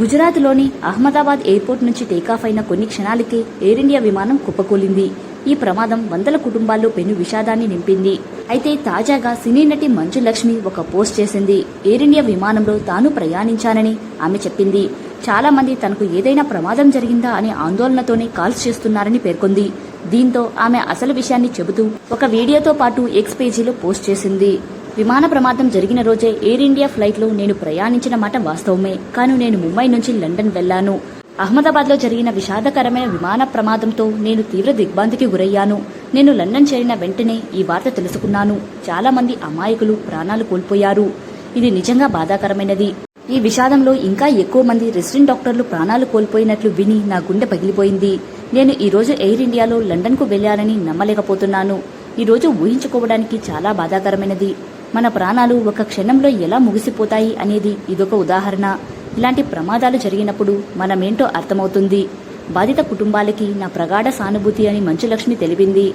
గుజరాత్లోని అహ్మదాబాద్ ఎయిర్పోర్ట్ నుంచి టేకాఫ్ అయిన కొన్ని క్షణాలకే ఎయిర్ ఇండియా విమానం కుప్పకూలింది. ఈ ప్రమాదం వందల కుటుంబాల్లో పెను విషాదాన్ని నింపింది. అయితే తాజాగా సినీ నటి మంజు లక్ష్మి ఒక పోస్ట్ చేసింది. ఎయిర్ ఇండియా విమానంలో తాను ప్రయాణించానని ఆమె చెప్పింది. చాలా మంది తనకు ఏదైనా ప్రమాదం జరిగిందా అనే ఆందోళనతోనే కాల్స్ చేస్తున్నారని పేర్కొంది. దీంతో ఆమె అసలు విషయాన్ని చెబుతూ ఒక వీడియోతో పాటు ఎక్స్ పేజీలో పోస్ట్ చేసింది. విమాన ప్రమాదం జరిగిన రోజే ఎయిర్ ఇండియా ఫ్లైట్లో నేను ప్రయాణించిన మాట వాస్తవమే. కానీ నేను ముంబై నుంచి లండన్ వెళ్ళాను అహ్మదాబాద్లో జరిగిన విషాదకరమైన విమాన ప్రమాదంతో నేను తీవ్ర దిగ్భ్రాంతికి గురయ్యాను. నేను లండన్ చేరిన వెంటనే ఈ వార్త తెలుసుకున్నాను. చాలామంది అమాయకులు ప్రాణాలు కోల్పోయారు. ఇది నిజంగా బాధాకరమైనది. ఈ విషాదంలో ఇంకా ఎక్కువ మంది రెసిడెంట్ డాక్టర్లు ప్రాణాలు కోల్పోయినట్లు విని నా గుండె పగిలిపోయింది. నేను ఈ రోజు ఎయిర్ ఇండియాలో లండన్కు వెళ్ళానని నమ్మలేకపోతున్నాను. ఈ రోజు ఊహించుకోవడానికి చాలా బాధాకరమైనది. మన ప్రాణాలు ఒక క్షణంలో ఎలా ముగిసిపోతాయి అనేది ఇదొక ఉదాహరణ. ఇలాంటి ప్రమాదాలు జరిగినప్పుడు మనమేంటో అర్థమవుతుంది. బాధిత కుటుంబాలకి నా ప్రగాఢ సానుభూతి అని మంచులక్ష్మి తెలిపింది.